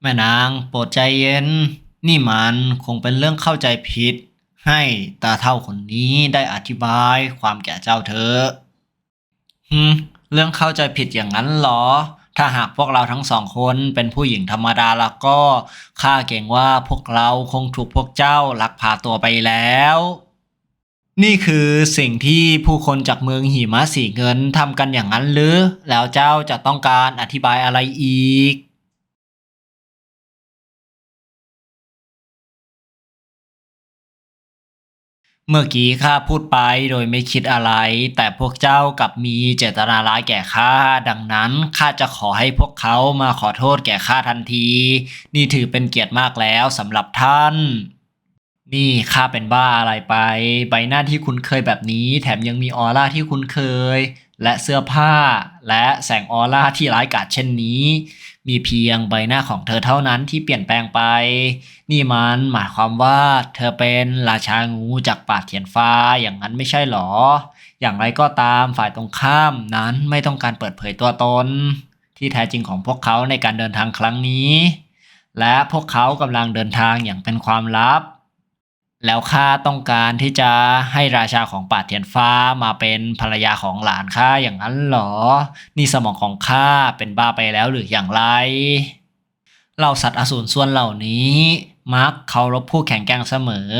แม่นางโปรดใจเย็น นี่มันคงเป็นเรื่องเข้าใจผิด ให้ตาเท่าคนนี้ได้อธิบายความแก่เจ้าเธอฮึเรื่องเข้าใจผิดอย่างนั้นหรอ ถ้าหากพวกเราทั้งสองคนเป็นผู้หญิงธรรมดาแล้วก็ข้าเก่งว่าพวกเราคงถูกพวกเจ้าลักพาตัวไปแล้ว นี่คือสิ่งที่ผู้คนจากเมืองหิมะสีเงินทำกันอย่างนั้นหรือ แล้วเจ้าจะต้องการอธิบายอะไรอีก เมื่อกี้ข้าพูดไปโดยไม่คิดอะไร แต่พวกเจ้ากลับมีเจตนาร้ายแก่ข้าดังนั้นข้าจะขอให้พวกเขามาขอโทษแก่ข้าทันที นี่ถือเป็นเกียรติมากแล้วสำหรับท่าน นี่ข้าเป็นบ้าอะไรไป ใบหน้าที่คุ้นเคยแบบนี้ แถมยังมีออร่าที่คุ้นเคย และเสื้อผ้า และแสงออร่าที่ร้ายกาจเช่นนี้ มีเพียงใบหน้าของเธอเท่านั้นที่เปลี่ยนแปลงไป นี่มันหมายความว่าเธอเป็นราชางูจากป่าเทียนฟ้าอย่างนั้นไม่ใช่หรอ อย่างไรก็ตามฝ่ายตรงข้ามนั้นไม่ต้องการเปิดเผยตัวตน ที่แท้จริงของพวกเขาในการเดินทางครั้งนี้ และพวกเขากำลังเดินทางอย่างเป็นความลับ แล้วข้าต้องการที่จะให้ราชาของป่าเทียนฟ้ามาเป็นภรรยาของหลานข้าอย่างนั้นเหรอ นี่สมองของข้าเป็นบ้าไปแล้วหรืออย่างไรเหล่าสัตว์อสูรส่วนเหล่านี้มักเคารพผู้แข็งแกร่งเสมอ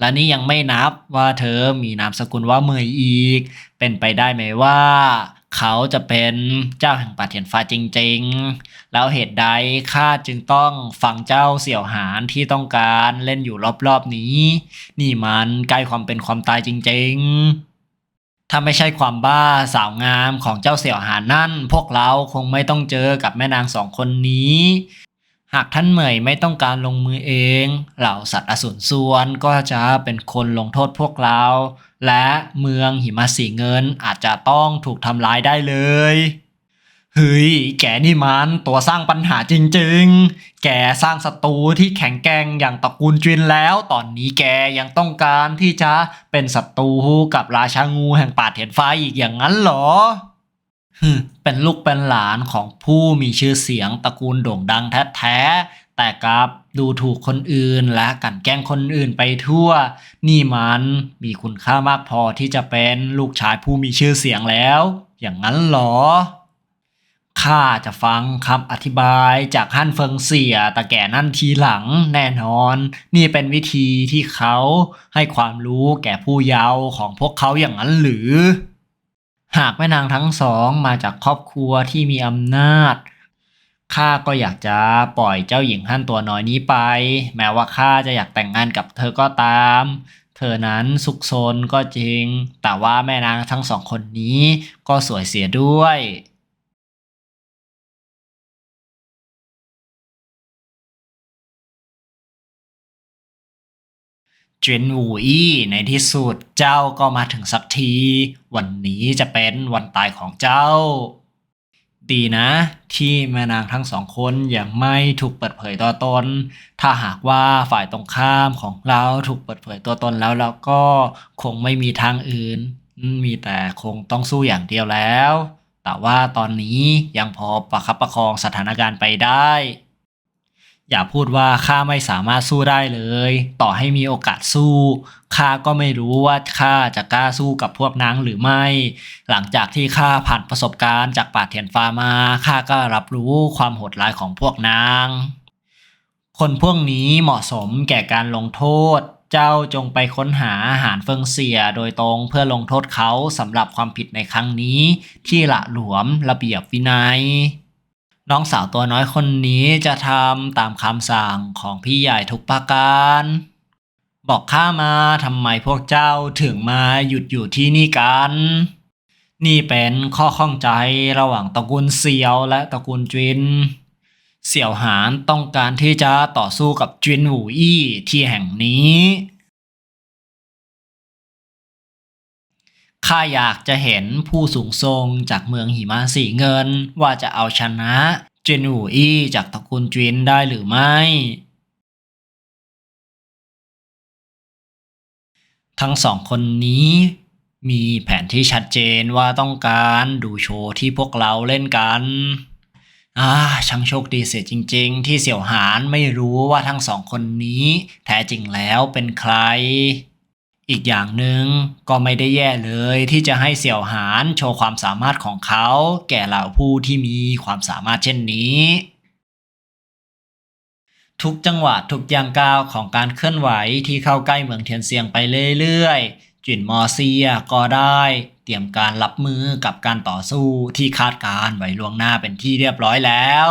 และนี่ยังไม่นับว่าเธอมีนามสกุลว่าเมยอีก เป็นไปได้ไหมว่า เขาจะเป็นเจ้าแห่งป่าเทียนฟ้าจริง ๆ แล้วเหตุใดข้าจึงต้องฟังเจ้าเสี่ยวหานที่ต้องการเล่นอยู่รอบๆนี้ นี่มันใกล้ความเป็นความตายจริง ๆถ้าไม่ใช่ความบ้าสาวงามของเจ้าเสี่ยวหานนั่น พวกเราคงไม่ต้องเจอกับแม่นางสองคนนี้ หากท่านเหมยไม่ต้องการลงมือเอง เหล่าสัตว์อสูรส่วนก็จะเป็นคนลงโทษพวกเรา และเมืองหิมะสีเงินอาจจะต้องถูกทำร้ายได้เลยเฮ้ยแกนี่มันตัวสร้างปัญหาจริงๆ แกสร้างศัตรูที่แข็งแกร่งอย่างตระกูลจินแล้ว ตอนนี้แกยังต้องการที่จะเป็นศัตรูกับราชางูแห่งป่าเทียนไฟอีกอย่างนั้นเหรอ เป็นลูกเป็นหลานของผู้มีชื่อเสียงตระกูลโด่งดังแท้ๆ แต่กลับดูถูกคนอื่นและกันแกล้งคนอื่นไปทั่ว นี่มันมีคุณค่ามากพอที่จะเป็นลูกชายผู้มีชื่อเสียงแล้ว อย่างนั้นเหรอข้าจะฟังคำอธิบายจากฮั่นเฟิงเสี่ยตะแก่นั่นทีหลังแน่นอน นี่เป็นวิธีที่เขาให้ความรู้แก่ผู้เยาว์ของพวกเขาอย่างนั้นหรือ หากแม่นางทั้งสองมาจากครอบครัวที่มีอำนาจ ข้าก็อยากจะปล่อยเจ้าหญิงท่านตัวน้อยนี้ไป แม้ว่าข้าจะอยากแต่งงานกับเธอก็ตาม เธอนั้นสุขซนก็จริง แต่ว่าแม่นางทั้งสองคนนี้ก็สวยเสียด้วย จนวูอี้ในที่สุดเจ้าก็มาถึงสักที วันนี้จะเป็นวันตายของเจ้า ดีนะ ที่แม่นางทั้งสองคนยังไม่ถูกเปิดเผยตัวตน ถ้าหากว่าฝ่ายตรงข้ามของเราถูกเปิดเผยตัวตนแล้วแล้วก็คงไม่มีทางอื่น มีแต่คงต้องสู้อย่างเดียวแล้ว แต่ว่าตอนนี้ยังพอประคับประคองสถานการณ์ไปได้ อย่าพูดว่าข้าไม่สามารถสู้ได้เลย ต่อให้มีโอกาสสู้ข้าก็ไม่รู้ว่าข้าจะกล้าสู้กับพวกนางหรือไม่ หลังจากที่ข้าผ่านประสบการณ์จากป่าเทียนฟ้ามาข้าก็รับรู้ความโหดร้ายของพวกนาง คนพวกนี้เหมาะสมแก่การลงโทษ เจ้าจงไปค้นหาอาหารเฟิงเสียโดยตรงเพื่อลงโทษเขาสำหรับความผิดในครั้งนี้ ที่ละหลวมระเบียบวินัย น้องสาวตัวน้อยคนนี้จะทำตามคำสั่งของพี่ใหญ่ทุกประการ บอกข้ามาทำไมพวกเจ้าถึงมาหยุดอยู่ที่นี่กัน นี่เป็นข้อข้องใจระหว่างตระกูลเซียวและตระกูลจิน เสี่ยวหานต้องการที่จะต่อสู้กับจินหูอี้ที่แห่งนี้ ข้าอยากจะเห็นผู้สูงทรงจากเมืองหิมะสีเงิน ว่าจะเอาชนะเจนูอี้จากตระกูลจินได้หรือไม่ ทั้งสองคนนี้ มีแผนที่ชัดเจนว่าต้องการดูโชว์ที่พวกเราเล่นกันอ่าช่างโชคดีเสียจริง ๆ ที่เสี่ยวหานไม่รู้ว่าทั้งสองคนนี้ แท้จริงแล้วเป็นใคร อีกอย่างหนึ่งก็ไม่ได้แย่เลยที่จะให้เสี่ยวหานโชว์ความสามารถของเขา แก่เหล่าผู้ที่มีความสามารถเช่นนี้ ทุกจังหวะทุกย่างก้าวของการเคลื่อนไหวที่เข้าใกล้เมืองเทียนเซียงไปเรื่อยๆจินมอเซียก็ได้เตรียมการรับมือกับการต่อสู้ที่คาดการณ์ไว้ล่วงหน้าเป็นที่เรียบร้อยแล้ว